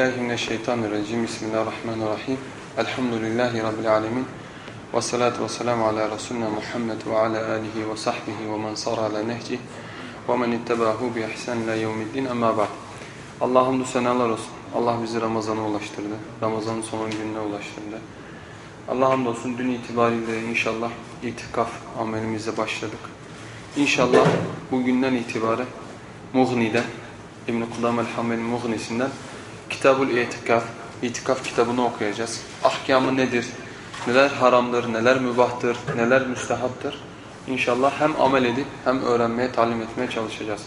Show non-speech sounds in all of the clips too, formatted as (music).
billahi mineşşeytanirracim. Bismillahirrahmanirrahim. Elhamdülillahi rabbil alamin. Ve salatu ve selamu ala Resulina Muhammed ve ala alihi ve sahbihi ve men sara ala nehcih ve men ittebahu bi ihsan ila yevmiddin. Amma ba'd. Allah'a hamdü senalar olsun. Allah bizi Ramazan'a ulaştırdı. Ramazan'ın son gününe ulaştırdı. Allah hamdolsun dün itibariyle inşallah itikaf amelimize başladık. İnşallah bugünden itibaren Mughni'den, İbn-i Kudam el-Hammel'in Mughni'sinden Kitabul İtikaf, İtikaf kitabını okuyacağız. Ahkamı nedir? Neler haramdır, neler mübahtır, neler müstehaptır? İnşallah hem amel edip hem öğrenmeye, talim etmeye çalışacağız.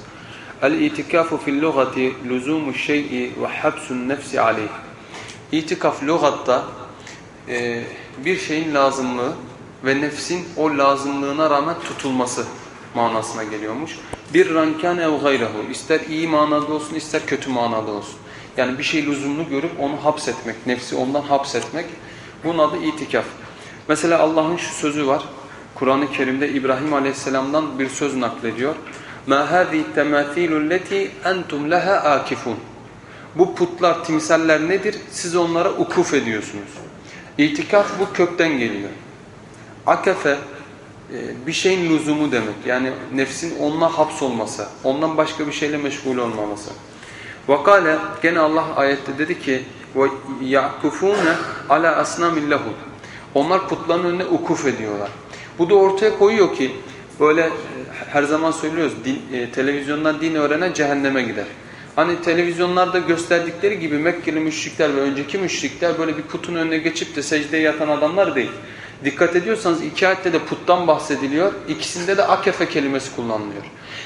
El-itikafu fil lugati luzumu şey'i ve habsun nefsi aleyh. İtikaf lügatta e, bir şeyin lazımlığı ve nefsin o lazımlığına rağmen tutulması manasına geliyormuş. Bir rankan ev gayrehu. İster iyi manada olsun ister kötü manada olsun. Yani bir şey lüzumlu görüp onu hapsetmek, nefsi ondan hapsetmek. Bunun adı itikaf. Mesela Allah'ın şu sözü var. Kur'an-ı Kerim'de İbrahim Aleyhisselam'dan bir söz naklediyor. مَا هَذِي التَّمَاثِيلُ الَّتِي اَنْتُمْ لَهَا آكِفُونَ Bu putlar, timsaller nedir? Siz onlara ukuf ediyorsunuz. İtikaf bu kökten geliyor. Akefe e, bir şeyin lüzumu demek. Yani nefsin onunla hapsolması, ondan başka bir şeyle meşgul olmaması. Vakale gene Allah ayette dedi ki ve yakufune ala asnamillahu. Onlar putların önüne ukuf ediyorlar. Bu da ortaya koyuyor ki böyle e, her zaman söylüyoruz din, e, televizyondan din öğrenen cehenneme gider. Hani televizyonlarda gösterdikleri gibi Mekkeli müşrikler ve önceki müşrikler böyle bir putun önüne geçip de secdeye yatan adamlar değil. Dikkat ediyorsanız iki ayette de puttan bahsediliyor. İkisinde de akefe kelimesi kullanılıyor.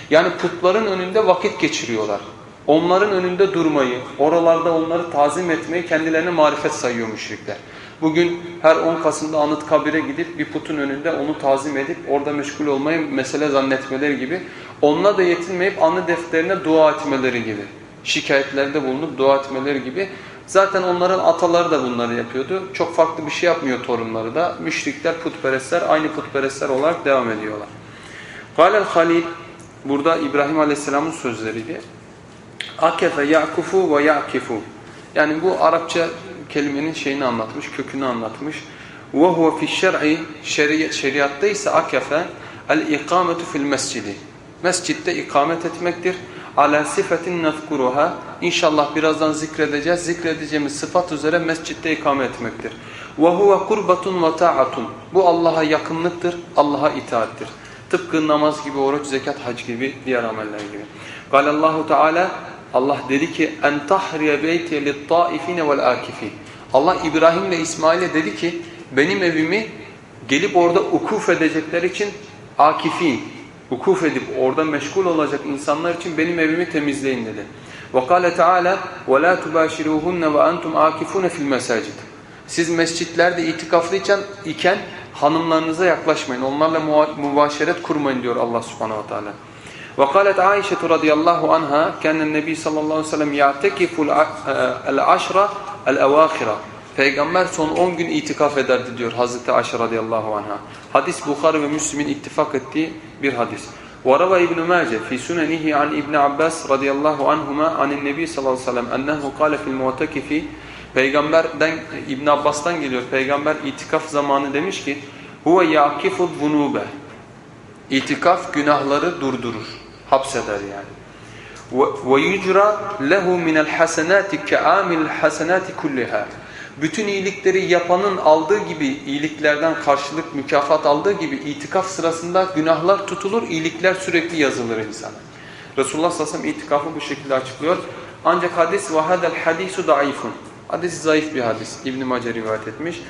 Yani putların önünde vakit geçiriyorlar. Onların önünde durmayı, oralarda onları tazim etmeyi kendilerine marifet sayıyor müşrikler. Bugün her 10 Kasım'da Anıtkabir'e gidip bir putun önünde onu tazim edip orada meşgul olmayı mesele zannetmeleri gibi. Onunla da yetinmeyip anı defterine dua etmeleri gibi. Şikayetlerde bulunup dua etmeleri gibi. Zaten onların ataları da bunları yapıyordu. Çok farklı bir şey yapmıyor torunları da. Müşrikler, putperestler aynı putperestler olarak devam ediyorlar. Galel Halil burada İbrahim Aleyhisselam'ın sözleriydi. Akefe yakufu ve yakifu. Yani bu Arapça kelimenin şeyini anlatmış, kökünü anlatmış. Ve huve fi şer'i şeriatta ise akefe el ikametu fil mescidi. Mescitte ikamet etmektir. Ala sifetin nezkuruha. İnşallah birazdan zikredeceğiz. Zikredeceğimiz sıfat üzere mescitte ikamet etmektir. Ve huve kurbatun ve ta'atun. Bu Allah'a yakınlıktır, Allah'a itaattir. Tıpkı namaz gibi, oruç, zekat, hac gibi, diğer ameller gibi. Galallahu Teala Allah dedi ki en tahriye beyti lit-taifine vel-akifin. Allah İbrahim ile İsmail'e dedi ki benim evimi gelip orada ukuf edecekler için akifin, ukuf edip orada meşgul olacak insanlar için benim evimi temizleyin dedi. Ve lâ tubâşirûhunne ve entum âkifûne fil mesâcid. Siz mescitlerde itikaflıyken iken hanımlarınıza yaklaşmayın. Onlarla mübaşeret kurmayın diyor Allah Subhanahu ve Teala. وقالت عائشة رضي الله عنها كان النبي صلى الله عليه وسلم يعتكف العشرة الأواخرة Peygamber son 10 gün itikaf ederdi diyor Hazreti Ayşe radıyallahu anha. Hadis Bukhari ve Müslim'in ittifak ettiği bir hadis. وروى ابن ماجه في سننه عن ابن عباس رضي الله عنهما عن النبي صلى الله عليه وسلم أنه قال في المعتكف Peygamberden İbn Abbas'tan geliyor. Peygamber itikaf zamanı demiş ki: "Huve yakifu zunube." İtikaf günahları durdurur, hapseder yani. Yucra lehu minel hasenati ke'amil hasenati kulliha. Bütün iyilikleri yapanın aldığı gibi iyiliklerden karşılık mükafat aldığı gibi itikaf sırasında günahlar tutulur, iyilikler sürekli yazılır insana. Resulullah sallallahu aleyhi ve sellem itikafı bu şekilde açıklıyor. Ancak hadis hadel hadisu daifun. Hadis zayıf bir hadis. İbn Mace rivayet etmiş.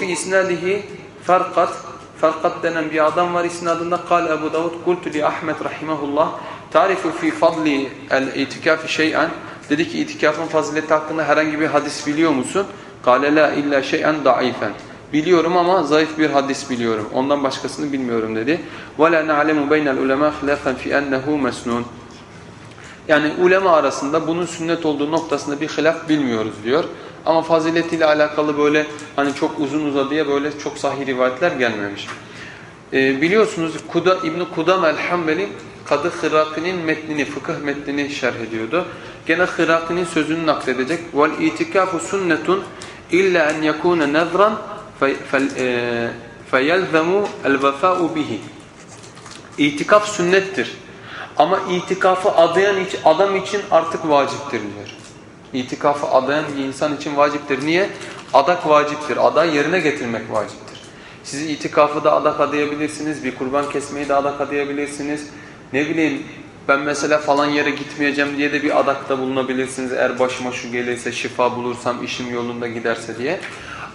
Fi isnadihi farkat Farkat denen bir adam var isnadında. Kal Ebu Davud kultu li Ahmet rahimahullah. Tarifu fi fadli el itikafi şey'en dedi ki itikafın fazileti hakkında herhangi bir hadis biliyor musun? Kale la illa şey'en daifen biliyorum ama zayıf bir hadis biliyorum. Ondan başkasını bilmiyorum dedi. La na'lemu beynel ulema hilafen fi ennehu mesnun. Yani ulema arasında bunun sünnet olduğu noktasında bir hilaf bilmiyoruz diyor. Ama faziletiyle alakalı böyle hani çok uzun uzadıya böyle çok sahih rivayetler gelmemiş. Ee, biliyorsunuz Kuda, İbn-i Kudam el-Hambeli Kadı Hıraki'nin metnini, fıkıh metnini şerh ediyordu. Gene Hıraki'nin sözünü nakledecek. Vel itikafu sünnetun illa en yekune nezran feyelzemu el vefa'u bihi. İtikaf sünnettir. Ama itikafı adayan adam için artık vaciptir diyor. İtikafı adayan bir insan için vaciptir. Niye? Adak vaciptir. Aday yerine getirmek vaciptir. Siz itikafı da adak adayabilirsiniz. Bir kurban kesmeyi de adak adayabilirsiniz. Ne bileyim ben mesela falan yere gitmeyeceğim diye de bir adakta bulunabilirsiniz. Eğer başıma şu gelirse, şifa bulursam, işim yolunda giderse diye.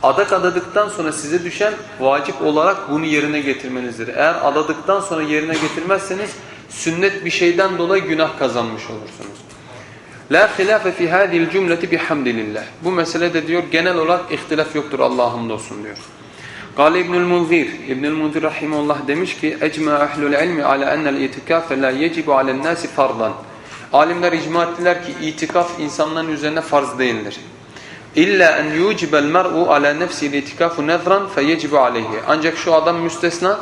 Adak adadıktan sonra size düşen vacip olarak bunu yerine getirmenizdir. Eğer adadıktan sonra yerine getirmezseniz sünnet bir şeyden dolayı günah kazanmış olursunuz. La hilafe fi hadhihi cümleti bihamdillah. Bu meselede diyor genel olarak ihtilaf yoktur Allah'a hamdolsun diyor. Kale İbnül Munzir, İbnül Munzir rahimehullah demiş ki: "Ecma ehlul ilmi ala enel itikaf la yecibu alen nasi fardan." Alimler icma ettiler ki itikaf insanların üzerine farz değildir. İlla en yucibel mer'u ala nefsihi itikafu nezran feyecibu aleyhi. Ancak şu adam müstesna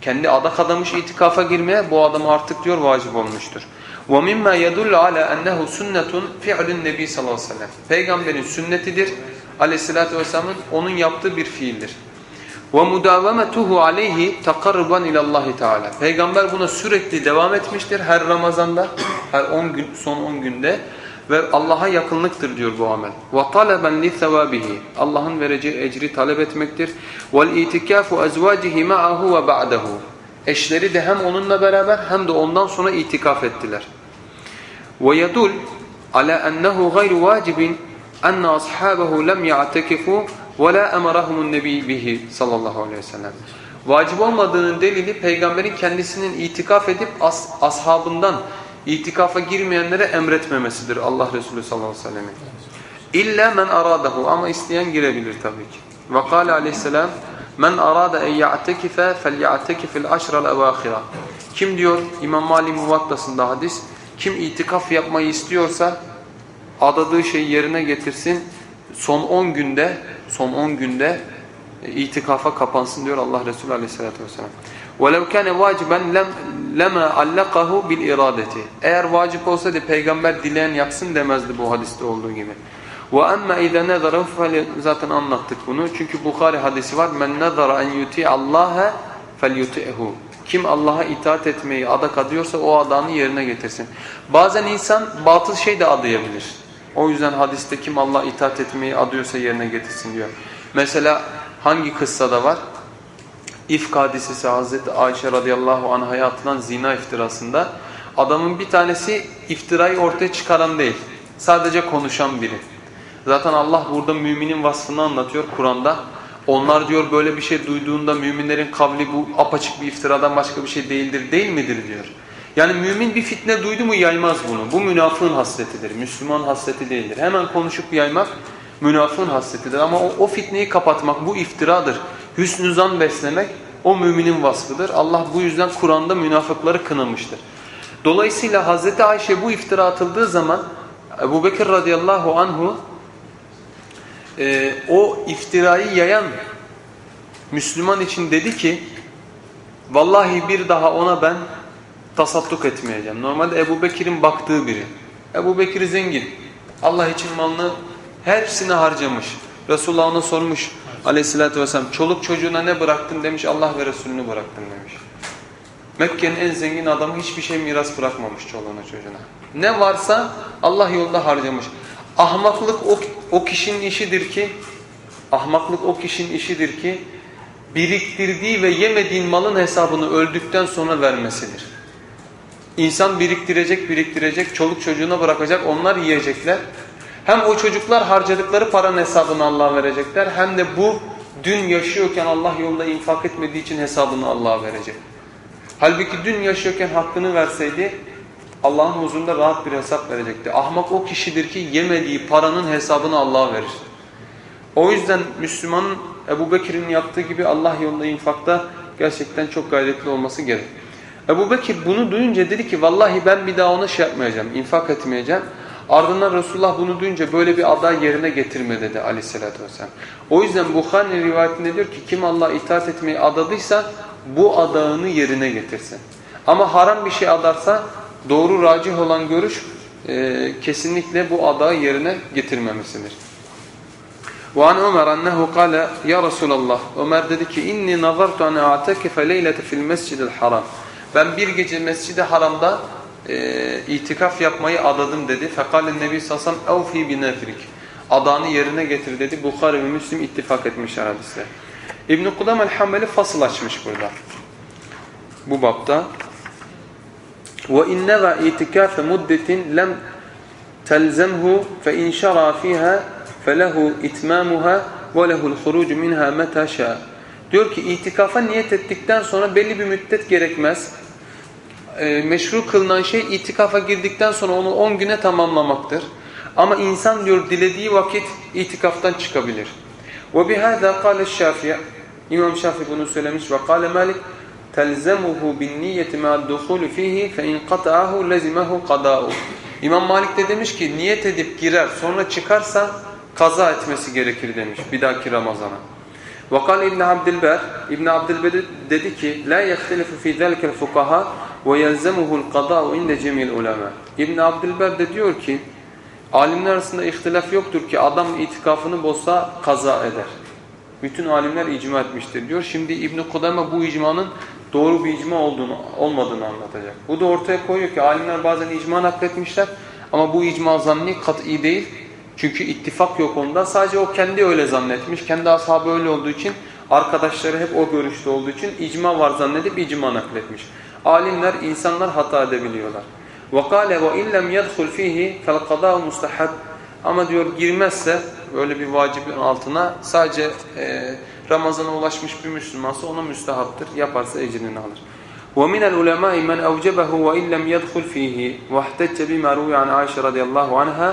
kendi adak adamış itikafa girmeye bu adama artık diyor vacip olmuştur. وَمِمَّا يَدُلُّ عَلَى اَنَّهُ سُنَّةٌ فِعْلُ النَّبِي sallallahu aleyhi ve sellem. Peygamberin sünnetidir. Aleyhissalatü vesselamın onun yaptığı bir fiildir. وَمُدَاوَمَتُهُ عَلَيْهِ تَقَرُّبًا اِلَى اللّٰهِ Teala. Peygamber buna sürekli devam etmiştir her Ramazan'da, her 10 gün, son 10 günde ve Allah'a yakınlıktır diyor bu amel. وَطَلَبًا لِثَوَابِهِ Allah'ın vereceği ecri talep etmektir. وَالْاِتِكَافُ اَزْوَاجِهِ مَعَهُ وَبَعْدَهُ Eşleri de hem onunla beraber hem de ondan sonra itikaf ettiler. وَيَدُلْ عَلَى أَنَّهُ غَيْرُ وَاجِبٍ أَنَّ أَصْحَابَهُ لَمْ يَعْتَكِفُوا وَلَا أَمَرَهُمُ النَّبِي بِهِ sallallahu aleyhi ve sellem. Vacip olmadığının delili peygamberin kendisinin itikaf edip as ashabından itikafa girmeyenlere emretmemesidir Allah Resulü sallallahu aleyhi ve sellem'in. İlla men aradahu ama isteyen girebilir tabii ki. Ve kâle aleyhisselam men arada en ya'tekife fel ya'tekifil aşral evâhira. Kim diyor İmam Malik Muvattası'nda hadis kim itikaf yapmayı istiyorsa adadığı şeyi yerine getirsin. Son 10 günde son 10 günde e, itikafa kapansın diyor Allah Resulü Aleyhisselatü vesselam. وَلَوْ كَانَ وَاجِبًا لَمْ لَمَا عَلَّقَهُ بِالْاِرَادَةِ Eğer vacip olsaydı peygamber dileyen yapsın demezdi bu hadiste olduğu gibi. وَأَمَّا اِذَا نَذَرَهُ Zaten anlattık bunu. Çünkü Bukhari hadisi var. مَنْ نَذَرَ اَنْ يُتِعَ اللّٰهَ فَلْيُتِعْهُ Kim Allah'a itaat etmeyi adak adıyorsa o adağını yerine getirsin. Bazen insan batıl şey de adayabilir. O yüzden hadiste kim Allah'a itaat etmeyi adıyorsa yerine getirsin diyor. Mesela hangi kıssada var? İfk hadisesi Hazreti Ayşe radıyallahu anh'a atılan zina iftirasında adamın bir tanesi iftirayı ortaya çıkaran değil. Sadece konuşan biri. Zaten Allah burada müminin vasfını anlatıyor Kur'an'da. Onlar diyor böyle bir şey duyduğunda müminlerin kavli bu apaçık bir iftiradan başka bir şey değildir değil midir diyor. Yani mümin bir fitne duydu mu yaymaz bunu. Bu münafığın hasletidir. Müslüman hasleti değildir. Hemen konuşup yaymak münafığın hasletidir. Ama o, o fitneyi kapatmak bu iftiradır. Hüsnü zan beslemek o müminin vasfıdır. Allah bu yüzden Kur'an'da münafıkları kınamıştır. Dolayısıyla Hazreti Ayşe bu iftira atıldığı zaman Ebu Bekir radıyallahu anhu e, o iftirayı yayan Müslüman için dedi ki vallahi bir daha ona ben tasadduk etmeyeceğim. Normalde Ebu Bekir'in baktığı biri. Ebu Bekir zengin. Allah için malını hepsini harcamış. Resulullah ona sormuş aleyhissalatü vesselam çoluk çocuğuna ne bıraktın demiş Allah ve Resulünü bıraktım demiş. Mekke'nin en zengin adamı hiçbir şey miras bırakmamış çoluğuna çocuğuna. Ne varsa Allah yolunda harcamış. Ahmaklık o, o kişinin işidir ki ahmaklık o kişinin işidir ki biriktirdiği ve yemediğin malın hesabını öldükten sonra vermesidir. İnsan biriktirecek, biriktirecek, çoluk çocuğuna bırakacak, onlar yiyecekler. Hem o çocuklar harcadıkları paranın hesabını Allah'a verecekler hem de bu dün yaşıyorken Allah yolunda infak etmediği için hesabını Allah'a verecek. Halbuki dün yaşıyorken hakkını verseydi Allah'ın huzurunda rahat bir hesap verecekti. Ahmak o kişidir ki yemediği paranın hesabını Allah'a verir. O yüzden Müslümanın Ebu Bekir'in yaptığı gibi Allah yolunda infakta gerçekten çok gayretli olması gerek. Ebu Bekir bunu duyunca dedi ki vallahi ben bir daha ona şey yapmayacağım, infak etmeyeceğim. Ardından Resulullah bunu duyunca böyle bir aday yerine getirme dedi aleyhissalatü vesselam. O yüzden Bukhari rivayetinde diyor ki kim Allah itaat etmeyi adadıysa bu adağını yerine getirsin. Ama haram bir şey adarsa doğru racih olan görüş e, kesinlikle bu adağı yerine getirmemesidir. وعن عمر أنه قال يا رسول الله Ömer dedi ki inni nazartu an a'takife leylete fil mescidil haram. Ben bir gece mescidi haramda e, itikaf yapmayı adadım dedi. Fekale nebi sallallahu aleyhi ve sellem bi nefrik. Adağını yerine getir dedi. Bukhari ve Müslim ittifak etmişler hadisle. İbn-i Kudam el-Hammeli fasıl açmış burada. Bu bapta. Ve inneva itikâfe muddetin lem telzemhu fe inşara fiha felehu itmamuha ve lehul hurucu minha meta. Diyor ki itikafa niyet ettikten sonra belli bir müddet gerekmez. E, meşru kılınan şey itikafa girdikten sonra onu 10 güne tamamlamaktır. Ama insan diyor dilediği vakit itikaftan çıkabilir. Ve bihâzâ kâle şâfiye. İmam Şafi bunu söylemiş ve kâle Malik telzemuhu bin niyeti ma duhulu fihi fe in qata'ahu lezimehu qada'u. İmam Malik de demiş ki niyet edip girer sonra çıkarsa kaza etmesi gerekir demiş bir dahaki Ramazan'a. Vakal İbn Abdilber İbn Abdilber dedi ki la yahtelifu fi zalikel fukaha ve yelzemuhu'l qada'u inde cemil ulema. İbn Abdilber de diyor ki alimler arasında ihtilaf yoktur ki adam itikafını bozsa kaza eder Bütün alimler icma etmiştir diyor. Şimdi İbn Kudame bu icmanın doğru bir icma olduğunu olmadığını anlatacak. Bu da ortaya koyuyor ki alimler bazen icma nakletmişler ama bu icma zanni kat'i değil. Çünkü ittifak yok onda. Sadece o kendi öyle zannetmiş. Kendi ashabı öyle olduğu için arkadaşları hep o görüşte olduğu için icma var zannedip icma nakletmiş. Alimler, insanlar hata edebiliyorlar. وَقَالَ وَاِنْ لَمْ يَدْخُلْ ف۪يهِ فَالْقَضَاءُ مُسْتَحَبْ Ama diyor girmezse böyle bir vacibin altına sadece e, Ramazan'a ulaşmış bir Müslümansa ona müstehaptır. Yaparsa ecrini alır. ومن العلماء من أوجبه وإن لم يدخل فيه واحتج بما روي عن عائشة رضي الله عنها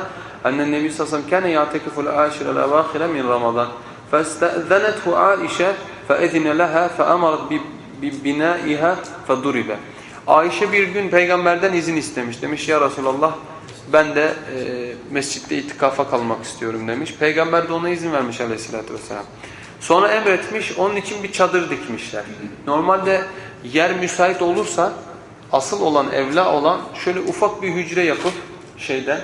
أن النبي صلى الله عليه وسلم كان يعتكف العاشر الأواخر من رمضان فاستأذنته عائشة فأذن لها فأمرت ببنائها فضرب Ayşe bir gün peygamberden izin istemiş. Demiş ya Resulallah ben de e, mescitte itikafa kalmak istiyorum demiş. Peygamber de ona izin vermiş aleyhissalatü vesselam. Sonra emretmiş onun için bir çadır dikmişler. Normalde yer müsait olursa asıl olan evla olan şöyle ufak bir hücre yapıp şeyden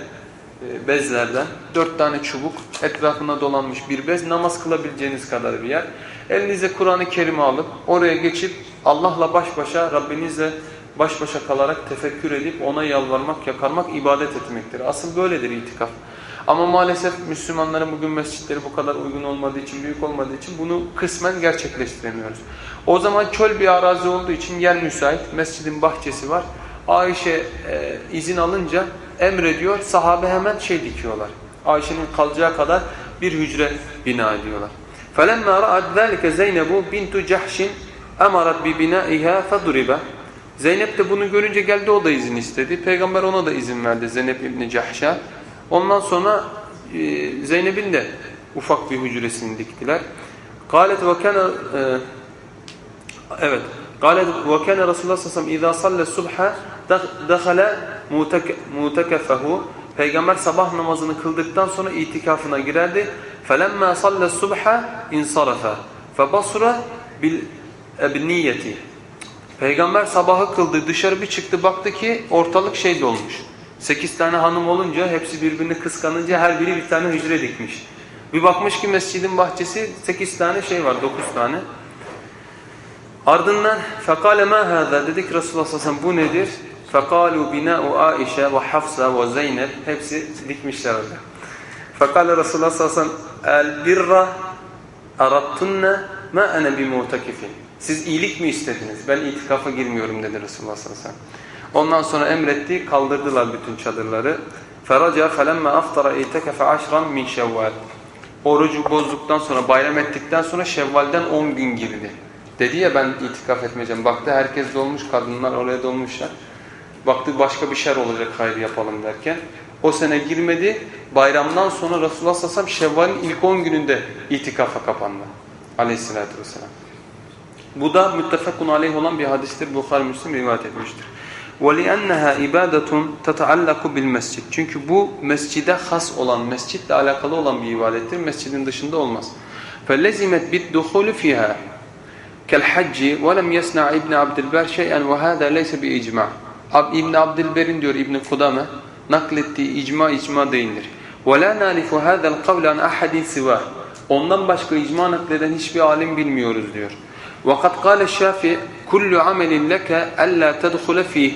e, bezlerden dört tane çubuk etrafına dolanmış bir bez namaz kılabileceğiniz kadar bir yer. Elinize Kur'an-ı Kerim'i alıp oraya geçip Allah'la baş başa Rabbinizle baş başa kalarak tefekkür edip ona yalvarmak, yakarmak ibadet etmektir. Asıl böyledir itikaf. Ama maalesef Müslümanların bugün mescitleri bu kadar uygun olmadığı için, büyük olmadığı için bunu kısmen gerçekleştiremiyoruz. O zaman çöl bir arazi olduğu için yer müsait, mescidin bahçesi var. Ayşe e, izin alınca emrediyor, sahabe hemen şey dikiyorlar. Ayşe'nin kalacağı kadar bir hücre bina ediyorlar. فَلَمَّا رَأَتْ ذَٰلِكَ زَيْنَبُ بِنْتُ جَحْشٍ اَمَرَتْ بِبِنَائِهَا فَضُرِبَ Zeynep de bunu görünce geldi o da izin istedi. Peygamber ona da izin verdi Zeynep İbni Cahş'a. Ondan sonra e, Zeynep'in de ufak bir hücresini diktiler. Galet ve kana e, evet. Galet ve kana Resulullah sallallahu aleyhi ve sellem subha dakhala mutakaffahu Peygamber sabah namazını kıldıktan sonra itikafına girerdi. Felemma salle subha insarafa. Febasura bil ebniyeti. Peygamber sabahı kıldı, dışarı bir çıktı baktı ki ortalık şey dolmuş. Sekiz tane hanım olunca hepsi birbirini kıskanınca her biri bir tane hücre dikmiş. Bir bakmış ki mescidin bahçesi sekiz tane şey var, dokuz tane. Ardından فَقَالَ مَا هَذَا dedik Resulullah sallallahu aleyhi ve sellem bu nedir? فَقَالُوا بِنَاءُ Aişe ve Hafsa ve Zeynep hepsi dikmişler orada. فَقَالَ Resulullah sallallahu aleyhi ve sellem الْبِرَّ اَرَبْتُنَّ مَا اَنَا بِمُعْتَكِفٍ Siz iyilik mi istediniz? Ben itikafa girmiyorum dedi Resulullah sallallahu aleyhi ve sellem. Ondan sonra emretti, kaldırdılar bütün çadırları. فَرَجَا فَلَمَّا أَفْطَرَ اِيْتَكَفَ عَشْرًا مِنْ شَوَّالٍ Orucu bozduktan sonra, bayram ettikten sonra Şevval'den 10 gün girdi. Dedi ya ben itikaf etmeyeceğim. Baktı herkes dolmuş, kadınlar oraya dolmuşlar. Baktı başka bir şer olacak hayır yapalım derken. O sene girmedi. Bayramdan sonra Resulullah sallallahu aleyhi ve sellem Şevval'in ilk 10 gününde itikafa kapandı. Aleyhissalatü vesselam. Bu da müttefakun aleyh olan bir hadistir. Bukhari Müslim rivayet etmiştir. وَلِأَنَّهَا اِبَادَةٌ تَتَعَلَّقُ بِالْمَسْجِدِ Çünkü bu mescide has olan, mescitle alakalı olan bir ibadettir. Mescidin dışında olmaz. فَلَزِمَتْ بِالدُّخُولُ فِيهَا كالحج ولم يصنع ابن عبد البر شيئا وهذا ليس بإجماع Ab- İbn Abdülber'in diyor İbn Kudame naklettiği icma icma değildir. ولا نعرف هذا القول عن أحد سواه Ondan başka icma nakleden hiçbir alim bilmiyoruz diyor. وقد قال الشافعي كل عمل لك ألا تدخل فيه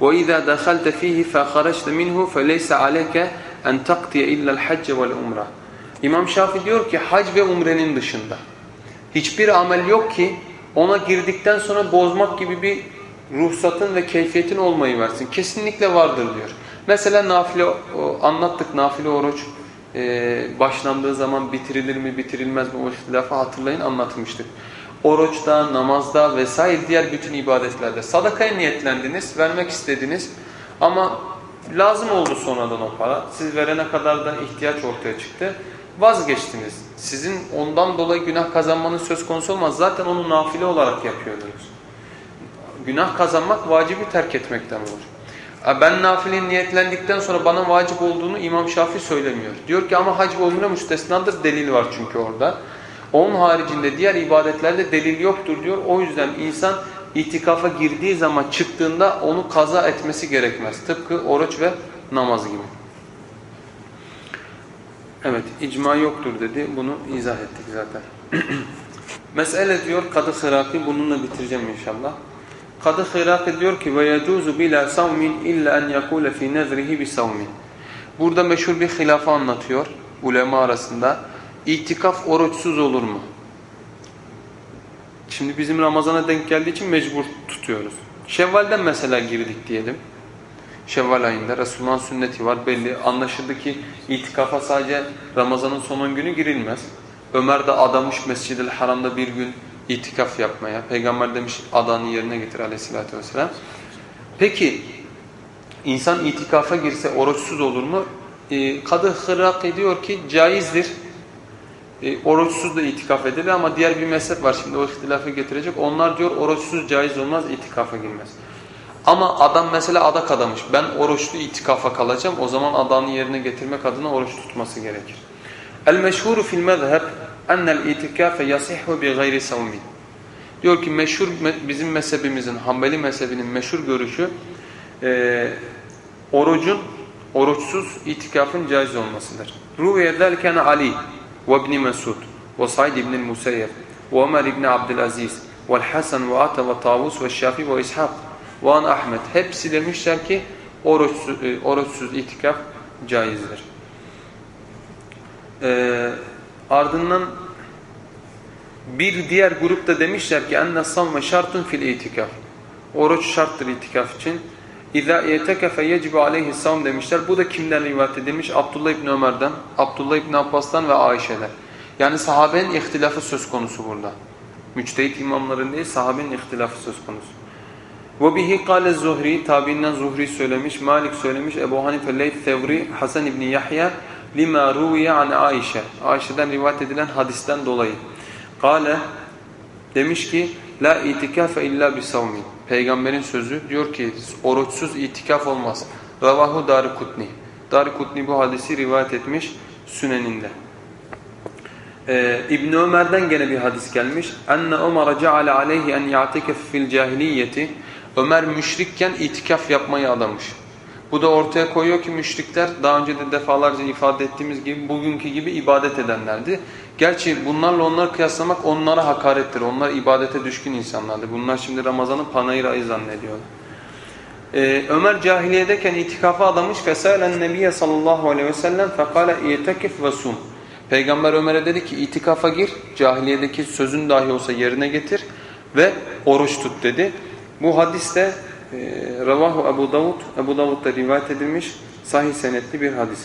وإذا دخلت فيه فخرجت منه فليس عليك أن تقضي إلا الحج والعمرة. İmam Şafii diyor ki hac ve umrenin dışında hiçbir amel yok ki ona girdikten sonra bozmak gibi bir ruhsatın ve keyfiyetin olmayı versin. Kesinlikle vardır diyor. Mesela nafile o, anlattık nafile oruç e, başlandığı zaman bitirilir mi bitirilmez mi o ihtilafı hatırlayın anlatmıştık. Oruçta, namazda vesaire diğer bütün ibadetlerde sadakaya niyetlendiniz, vermek istediniz ama lazım oldu sonradan o para. Siz verene kadar da ihtiyaç ortaya çıktı. Vazgeçtiniz. Sizin ondan dolayı günah kazanmanız söz konusu olmaz. Zaten onu nafile olarak yapıyordunuz. Günah kazanmak vacibi terk etmekten olur. Ben nafile niyetlendikten sonra bana vacip olduğunu İmam Şafii söylemiyor. Diyor ki ama hac ve umre müstesnadır delil var çünkü orada. Onun haricinde diğer ibadetlerde delil yoktur diyor. O yüzden insan itikafa girdiği zaman çıktığında onu kaza etmesi gerekmez. Tıpkı oruç ve namaz gibi. Evet, icma yoktur dedi. Bunu izah ettik zaten. (clears throat) Mesele diyor Kadı Hıraki, bununla bitireceğim inşallah. Kadı Hıraki diyor ki bila savmin illa en yekule fi nezrihi bi savmin. Burada meşhur bir hilafı anlatıyor ulema arasında. İtikaf oruçsuz olur mu? Şimdi bizim Ramazan'a denk geldiği için mecbur tutuyoruz. Şevval'den mesela girdik diyelim. Şevval ayında Resulullah'ın sünneti var belli. Anlaşıldı ki itikafa sadece Ramazan'ın son günü girilmez. Ömer de adamış Mescid-i Haram'da bir gün itikaf yapmaya. Peygamber demiş adanı yerine getir aleyhissalatü vesselam. Peki insan itikafa girse oruçsuz olur mu? Ee, Kadı Hırrak ediyor ki caizdir. E, oruçsuz da itikaf edilir ama diğer bir mezhep var şimdi o ihtilafı getirecek. Onlar diyor oruçsuz caiz olmaz itikafa girmez. Ama adam mesela adak adamış. Ben oruçlu itikafa kalacağım. O zaman adanı yerine getirmek adına oruç tutması gerekir. El meşhuru fil mezheb ennel itikafe yasihhu bi gayri savmi. Diyor ki meşhur bizim mezhebimizin, Hanbeli mezhebinin meşhur görüşü e, orucun oruçsuz itikafın caiz olmasıdır. Ruviye zelken Ali Ömer ibn Abdülaziz ve Hasan ve Ata ve Tavus ve Şafi ve İshak ve An Ahmet hepsi demişler ki oruçsuz, oruçsuz itikaf caizdir. Ee, ardından bir diğer grupta demişler ki enne savme şartun fil itikaf. Oruç şarttır itikaf için. İza yetekefe yecibu aleyhi savm demişler. Bu da kimden rivayet edilmiş? Abdullah İbni Ömer'den, Abdullah İbni Abbas'tan ve Ayşe'den. Yani sahabenin ihtilafı söz konusu burada. Müçtehit imamların değil, sahabenin ihtilafı söz konusu. Ve bihi kâle Zuhri, tabiinden Zuhri söylemiş, Malik söylemiş, Ebu Hanife Leyth Tevri, Hasan İbni Yahya, lima ruviye an Ayşe. Ayşe'den rivayet edilen hadisten dolayı. Kale demiş ki la itikafe illa bi savmin. Peygamberin sözü diyor ki oruçsuz itikaf olmaz. Ravahu Darikutni. Darikutni bu hadisi rivayet etmiş Süneninde. Ee, İbn Ömer'den gene bir hadis gelmiş. Enne Ömer ceale aleyhi en ya'tikef fil cahiliyeti. Ömer müşrikken itikaf yapmayı adamış. Bu da ortaya koyuyor ki müşrikler daha önce de defalarca ifade ettiğimiz gibi bugünkü gibi ibadet edenlerdi. Gerçi bunlarla onları kıyaslamak onlara hakarettir. Onlar ibadete düşkün insanlardı. Bunlar şimdi Ramazan'ın panayır ayı zannediyorlar. Ee, Ömer cahiliyedeyken itikafa adamış. Fesalen Nebiye sallallahu aleyhi ve sellem iyetekif ve sum. Peygamber Ömer'e dedi ki itikafa gir. Cahiliyedeki sözün dahi olsa yerine getir ve oruç tut dedi. Bu hadis de e, Ravahu Ebu Davud, Ebu Davud'da rivayet edilmiş sahih senetli bir hadis.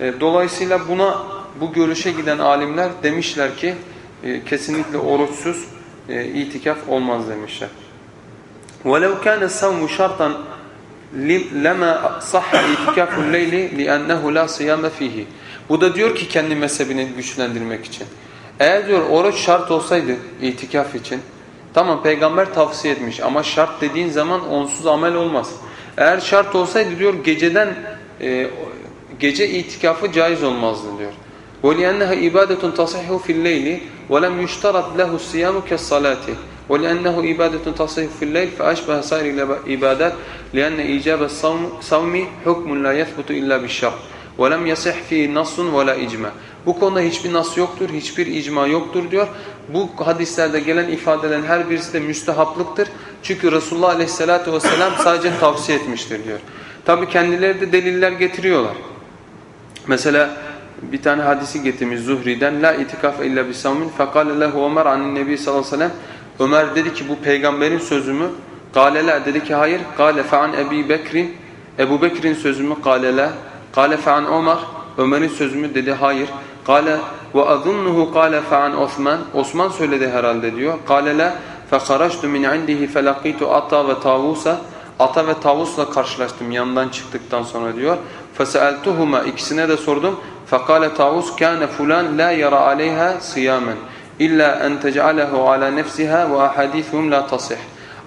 E, dolayısıyla buna bu görüşe giden alimler demişler ki e, kesinlikle oruçsuz e, itikaf olmaz demişler. وَلَوْ كَانَ السَّوْمُ شَرْطًا لَمَا صَحَّ اِتِكَافُ اللَّيْلِ لِأَنَّهُ لَا صِيَامَ ف۪يهِ Bu da diyor ki kendi mezhebini güçlendirmek için. Eğer diyor oruç şart olsaydı itikaf için Tamam peygamber tavsiye etmiş ama şart dediğin zaman onsuz amel olmaz. Eğer şart olsaydı diyor geceden e, gece itikafı caiz olmazdı diyor. وَلِأَنَّهَا إِبَادَةٌ تَصِحُ فِي اللَّيْلِ وَلَمْ يُشْتَرَطْ لَهُ الصِّيَامُ كَالصَّلَاةِ وَلِأَنَّهُ إِبَادَةٌ تَصِحُ فِي اللَّيْلِ فَأَشْبَهَ سَائِرِ الْعِبَادَاتِ لِأَنَّ إِيجَابَ الصَّوْمِ حُكْمٌ لَا يَثْبُتُ إِلَّا بِالشَّرْطِ وَلَمْ يَصِحْ فِيهِ نَصٌّ وَلَا إِجْمَعٌ Bu konuda hiçbir nas yoktur, hiçbir icma yoktur diyor. Bu hadislerde gelen ifadelerin her birisi de müstehaplıktır. Çünkü Resulullah Aleyhisselatü Vesselam sadece tavsiye etmiştir diyor. Tabi kendileri de deliller getiriyorlar. Mesela bir tane hadisi getirmiş Zuhri'den. La itikaf illa bisammin. Fekale lehu Ömer anin nebi sallallahu aleyhi ve sellem. Ömer dedi ki bu peygamberin sözü mü? Kale la dedi ki hayır. Kale fe'an Ebi Bekrin. Ebu Bekir'in sözü mü? Kale la. Kale fe'an Ömer. Ömer'in sözü mü? Dedi hayır. Kale ve azunnuhu kale fe'an Osman. Osman söyledi herhalde diyor. Kale la fekaraştu min indihi felakitu ata ve tavusa. Ata ve tavusla karşılaştım yandan çıktıktan sonra diyor. Feseeltuhuma ikisine de sordum. فَقَالَ Tavus كَانَ فُلَانْ لَا يَرَى عَلَيْهَا صِيَامًا إِلَّا أَنْ تَجْعَلَهُ عَلَى نَفْسِهَا وَأَحَدِيثُهُمْ لَا تَصِحْ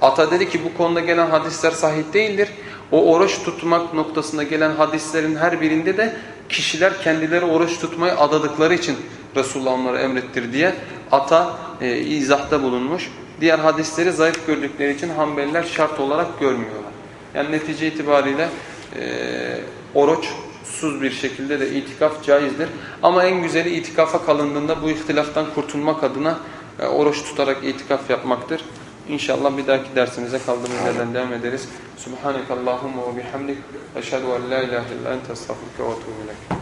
Ata dedi ki bu konuda gelen hadisler sahih değildir. O oruç tutmak noktasında gelen hadislerin her birinde de kişiler kendileri oruç tutmayı adadıkları için Resulullah onları emrettir diye ata e, izahta bulunmuş. Diğer hadisleri zayıf gördükleri için Hanbeliler şart olarak görmüyorlar. Yani netice itibariyle e, oruç suz bir şekilde de itikaf caizdir. Ama en güzeli itikafa kalındığında bu ihtilaftan kurtulmak adına e, oruç tutarak itikaf yapmaktır. İnşallah bir dahaki dersimize kaldığımız yerden devam ederiz. Subhanekallahumma ve bihamdik. Eşhedü en la ilahe illa ente estağfurüke ve etûbü ileyk.